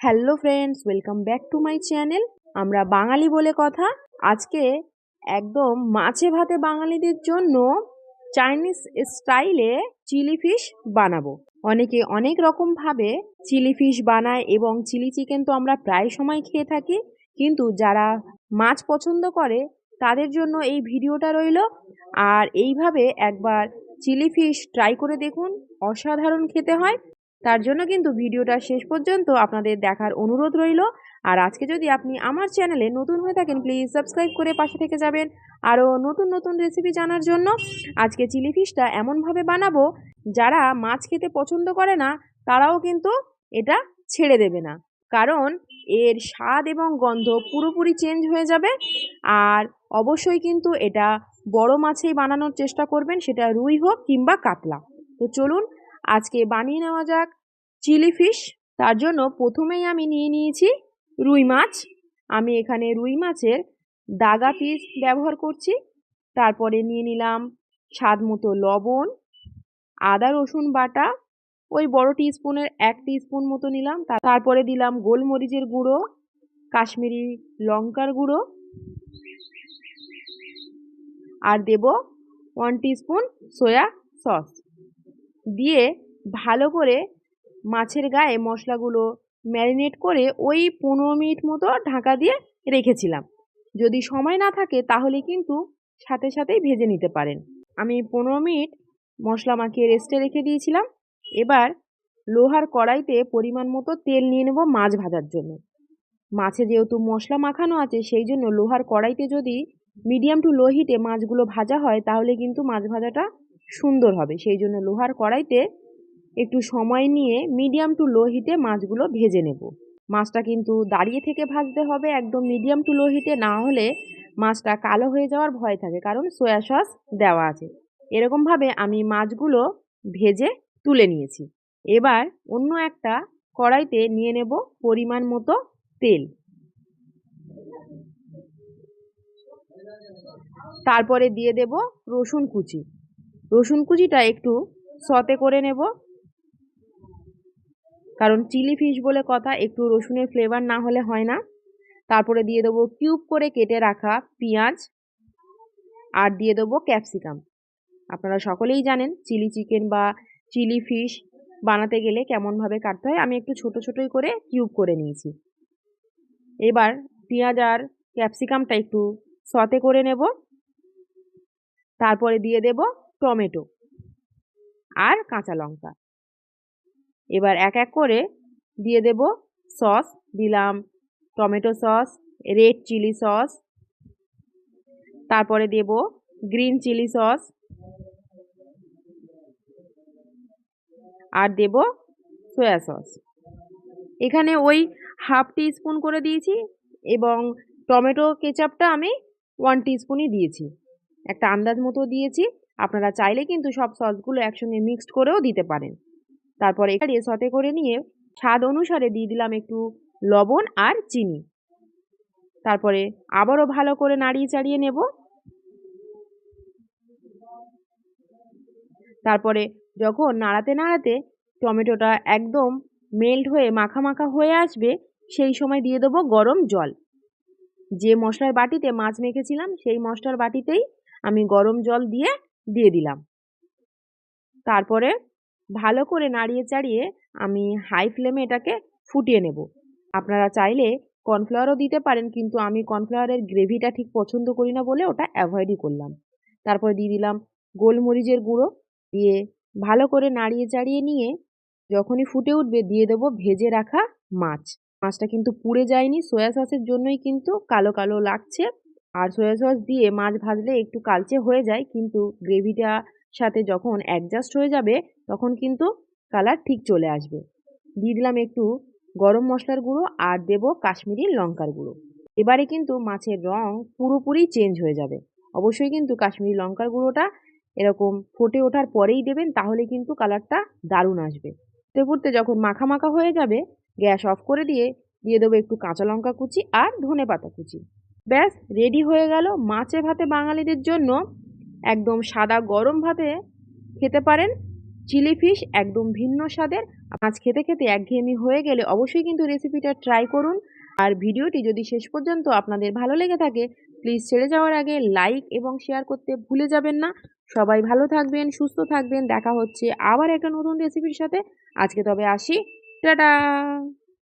Hello friends, welcome back to my channel. আমরা বাঙালি বলে কথা। আজকে একদম মাছে ভাতে বাঙালিদের জন্য চাইনিজ স্টাইলে চিলি ফিশ বানাবো। অনেকে অনেক রকমভাবে চিলি ফিশ বানায় এবং চিলি চিকেন তো আমরা প্রায় সময় খেয়ে থাকি, কিন্তু যারা মাছ পছন্দ করে তাদের জন্য এই ভিডিওটা রইল। আর এইভাবে একবার চিলি ফিশ ট্রাই করে দেখুন, অসাধারণ খেতে হয়। তার জন্য কিন্তু ভিডিওটা শেষ পর্যন্ত আপনাদের দেখার অনুরোধ রইল। আর আজকে যদি আপনি আমার চ্যানেলে নতুন হয়ে থাকেন প্লিজ সাবস্ক্রাইব করে পাশে থেকে যাবেন। আরও নতুন নতুন রেসিপি জানার জন্য আজকে চিলি ফিশটা এমনভাবে বানাবো, যারা মাছ খেতে পছন্দ করে না, তারাও কিন্তু এটা ছেড়ে দেবে না। কারণ এর স্বাদ এবং গন্ধ পুরোপুরি চেঞ্জ হয়ে যাবে। আর অবশ্যই কিন্তু এটা বড় মাছেই বানানোর চেষ্টা করবেন, সেটা রুই হোক কিংবা কাতলা। তো চলুন আজকে বানিয়ে নেওয়া যাক চিলি ফিশ। তার জন্য প্রথমেই আমি নিয়ে নিয়েছি রুই মাছ। আমি এখানে রুই মাছের দাগা পিস ব্যবহার করছি। তারপরে নিয়ে নিলাম স্বাদ মতো লবণ, আদা, রসুন বাটা, ওই বড় টিস্পুনের এক টিস্পুন মতো নিলাম। তারপরে দিলাম গোলমরিচের গুঁড়ো, কাশ্মীরি লঙ্কার গুঁড়ো। আর দেব ওয়ান টিস্পুন সয়া সস দিয়ে ভালো করে মাছের গায়ে মশলাগুলো ম্যারিনেট করে ওই পনেরো মিনিট মতো ঢাকা দিয়ে রেখেছিলাম। যদি সময় না থাকে তাহলে কিন্তু সাথে সাথেই ভেজে নিতে পারেন। আমি পনেরো মিনিট মশলা মাখিয়ে রেস্টে রেখে দিয়েছিলাম। এবার লোহার কড়াইতে পরিমাণ মতো তেল নিয়ে নেব মাছ ভাজার জন্য। মাছে যেহেতু মশলা মাখানো আছে সেই জন্য লোহার কড়াইতে যদি মিডিয়াম টু লো হিটে মাছগুলো ভাজা হয় তাহলে কিন্তু মাছ ভাজাটা সুন্দর হবে। সেই জন্য লোহার কড়াইতে একটু সময় নিয়ে মিডিয়াম টু লো হিটে মাছগুলো ভেজে নেব। মাছটা কিন্তু দাঁড়িয়ে থেকে ভাজতে হবে, একদম মিডিয়াম টু লো হিটে না হলে মাছটা কালো হয়ে যাওয়ার ভয় থাকে, কারণ সয়া সস দেওয়া আছে। এরকমভাবে আমি মাছগুলো ভেজে তুলে নিয়েছি। এবার অন্য একটা কড়াইতে নিয়ে নেব পরিমাণ মতো তেল। তারপরে দিয়ে দেব রসুন কুচি। রসুন কুচিটা একটু সতে করে নেব। কারণ চিলি ফিশ বলে কথা, একটু রসুনের ফ্লেভার না হলে হয় না। তারপরে দিয়ে দেবো কিউব করে কেটে রাখা পেঁয়াজ আর দিয়ে দেবো ক্যাপসিকাম আপনারা সকলেই জানেন চিলি চিকেন বা চিলি ফিশ বানাতে গেলে কেমনভাবে কাটতে হয়। আমি একটু ছোট ছোটোই করে কিউব করে নিয়েছি। এবার পেঁয়াজ আর ক্যাপসিকামটা একটু সতে করে নেব। তারপরে দিয়ে দেব টমেটো আর কাঁচা লঙ্কা। এবার এক এক করে দিয়ে দেব সস, দিলাম tomato sauce, red chilli sauce, তারপরে দেব গ্রিন চিলি সস আর দেব সয়া সস। এখানে ওই হাফ টি স্পুন করে দিয়েছি এবং টমেটো কেচাপটা আমি ওয়ান টি স্পুনই দিয়েছি। একটা আন্দাজ মতো দিয়েছি আপনারা চাইলে কিন্তু সব সসগুলো একসঙ্গে মিক্সড করেও দিতে পারেন। তারপরে এখানে সতে করে নিয়ে স্বাদ অনুসারে দিয়ে দিলাম একটু লবণ আর চিনি। তারপরে আবারও ভালো করে নাড়িয়ে চাড়িয়ে নেব। তারপরে যখন নাড়াতে নাড়াতে টমেটোটা একদম মেল্ট হয়ে মাখা মাখা হয়ে আসবে, সেই সময় দিয়ে দেবো গরম জল। যে মশলার বাটিতে মাছ মেখেছিলাম, সেই মশলার বাটিতেই আমি গরম জল দিয়ে দিয়ে দিলাম। তারপরে ভালো করে নাড়িয়ে চাড়িয়ে আমি হাই ফ্লেমে এটাকে ফুটিয়ে নেব। আপনারা চাইলে কর্নফ্লাওয়ারও দিতে পারেন, কিন্তু আমি কর্নফ্লাওয়ারের গ্রেভিটা ঠিক পছন্দ করি না বলে ওটা অ্যাভয়েডই করলাম। তারপরে দিয়ে দিলাম গোলমরিচের গুঁড়ো। দিয়ে ভালো করে নাড়িয়ে চাড়িয়ে নিয়ে যখনই ফুটে উঠবে দিয়ে দেবো ভেজে রাখা মাছ। মাছটা কিন্তু পুড়ে যায়নি, সয়া সসের জন্যই কিন্তু কালো কালো লাগছে। আর সয়া সস দিয়ে মাছ ভাজলে একটু কালচে হয়ে যায়, কিন্তু গ্রেভিটা সাথে যখন অ্যাডজাস্ট হয়ে যাবে, তখন কিন্তু কালার ঠিক চলে আসবে। দিয়ে দিলাম একটু গরম মশলার গুঁড়ো আর দেব কাশ্মীরি লঙ্কার গুঁড়ো। এবারে কিন্তু মাছের রং পুরোপুরি চেঞ্জ হয়ে যাবে। অবশ্যই কিন্তু কাশ্মীরি লঙ্কার গুঁড়োটা এরকম ফুটে ওঠার পরেই দেবেন, তাহলে কিন্তু কালারটা দারুণ আসবে। ফুটতে ফুটতে যখন মাখা মাখা হয়ে যাবে, গ্যাস অফ করে দিয়ে দিয়ে দেবো একটু কাঁচা লঙ্কা কুচি আর ধনে পাতা কুচি। ব্যাস রেডি হয়ে গেল মাছে ভাতে বাঙালিদের জন্য। একদম সাদা গরম ভাতে খেতে পারেন চিলি ফিশ একদম ভিন্ন স্বাদের। মাছ খেতে খেতে একঘেয়েমি হয়ে গেলে অবশ্যই কিন্তু রেসিপিটা ট্রাই করুন। আর ভিডিওটি যদি শেষ পর্যন্ত আপনাদের ভালো লেগে থাকে প্লিজ ছেড়ে যাওয়ার আগে লাইক এবং শেয়ার করতে ভুলে যাবেন না। সবাই ভালো থাকবেন, সুস্থ থাকবেন। দেখা হচ্ছে আবার একটা নতুন রেসিপির সাথে। আজকে তবে আসি। টাটা!